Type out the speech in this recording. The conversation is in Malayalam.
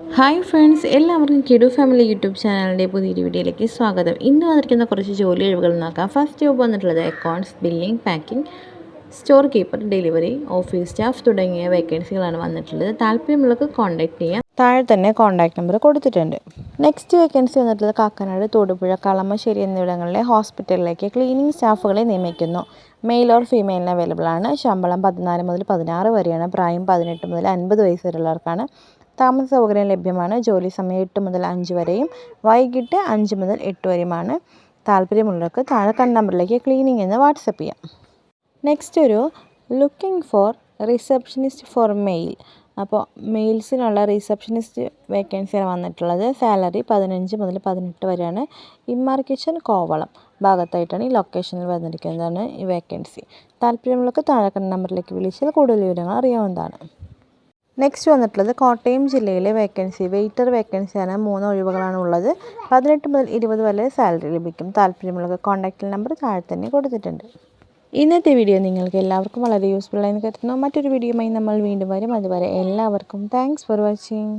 ഹായ് ഫ്രണ്ട്സ് എല്ലാവർക്കും കിഡു ഫാമിലി യൂട്യൂബ് ചാനലിന്റെ പുതിയൊരു വീഡിയോയിലേക്ക് സ്വാഗതം. ഇന്ന് വന്നിരിക്കുന്ന കുറച്ച് ജോലി ഒഴിവുകൾ നോക്കാം. ഫസ്റ്റ് ജോബ് വന്നിട്ടുള്ളത് accounts billing packing store keeper delivery office staff തുടങ്ങിയ വേക്കൻസികളാണ് വന്നിട്ടുള്ളത്. താല്പര്യമുള്ളവർക്ക് കോൺടാക്ട് ചെയ്യാം. താഴെ തന്നെ കോൺടാക്ട് നമ്പർ കൊടുത്തിട്ടുണ്ട്. നെക്സ്റ്റ് വേക്കൻസി വന്നിട്ടുള്ളത് കാക്കനാട് തൊടുപുഴ കളമശ്ശേരി എന്നിവിടങ്ങളിലെ ഹോസ്പിറ്റലിലേക്ക് ക്ലീനിങ് സ്റ്റാഫുകളെ നിയമിക്കുന്നു. മെയിൽ ഓർ ഫീമെയിലിന് അവൈലബിൾ ആണ്. ശമ്പളം പതിനാല് മുതൽ പതിനാറ് വരെയാണ്. പ്രായം പതിനെട്ട് മുതൽ അൻപത് വയസ്സ് വരെയുള്ളവർക്കാണ്. താമസ സൗകര്യം ലഭ്യമാണ്. ജോലി സമയം എട്ട് മുതൽ അഞ്ച് വരെയും. വൈകിട്ട് അഞ്ച് മുതൽ എട്ട് വരെയുമാണ്. താല്പര്യമുള്ളവർക്ക് താഴെ കണ്ട നമ്പറിലേക്ക് ക്ലീനിങ് എന്ന് വാട്സപ്പ് ചെയ്യാം. നെക്സ്റ്റ് ഒരു looking for receptionist for male അപ്പോൾ മെയിൽസിനുള്ള റിസപ്ഷനിസ്റ്റ് വേക്കൻസിയാണ് വന്നിട്ടുള്ളത്. സാലറി പതിനഞ്ച് മുതൽ പതിനെട്ട് വരെയാണ്. ഇമ്മാർ കിച്ചൻ കോവളം ഭാഗത്തായിട്ടാണ് ഈ ലൊക്കേഷനിൽ വന്നിരിക്കുന്നതാണ് ഈ വേക്കൻസി. താല്പര്യമുള്ളവർക്ക് താഴെക്കണ്ട കണ്ട നമ്പറിലേക്ക് വിളിച്ചാൽ കൂടുതൽ വിവരങ്ങൾ അറിയാവുന്നതാണ്. നെക്സ്റ്റ് വന്നിട്ടുള്ളത് കോട്ടയം ജില്ലയിലെ വേക്കൻസി. വെയിറ്റർ വേക്കൻസിയാണ് മൂന്ന് ഒഴിവുകളാണ് ഉള്ളത്. പതിനെട്ട് മുതൽ ഇരുപത് വരെ സാലറി ലഭിക്കും. താല്പര്യമുള്ളവർക്ക് കോൺടാക്റ്റ് നമ്പർ താഴെ തന്നെ കൊടുത്തിട്ടുണ്ട്. ഇന്നത്തെ വീഡിയോ നിങ്ങൾക്ക് എല്ലാവർക്കും വളരെ യൂസ്ഫുൾ ആയി കരുതുന്നു. മറ്റൊരു വീഡിയോയുമായി നമ്മൾ വീണ്ടും വരും. അതുവരെ എല്ലാവർക്കും താങ്ക്സ് ഫോർ വാച്ചിങ്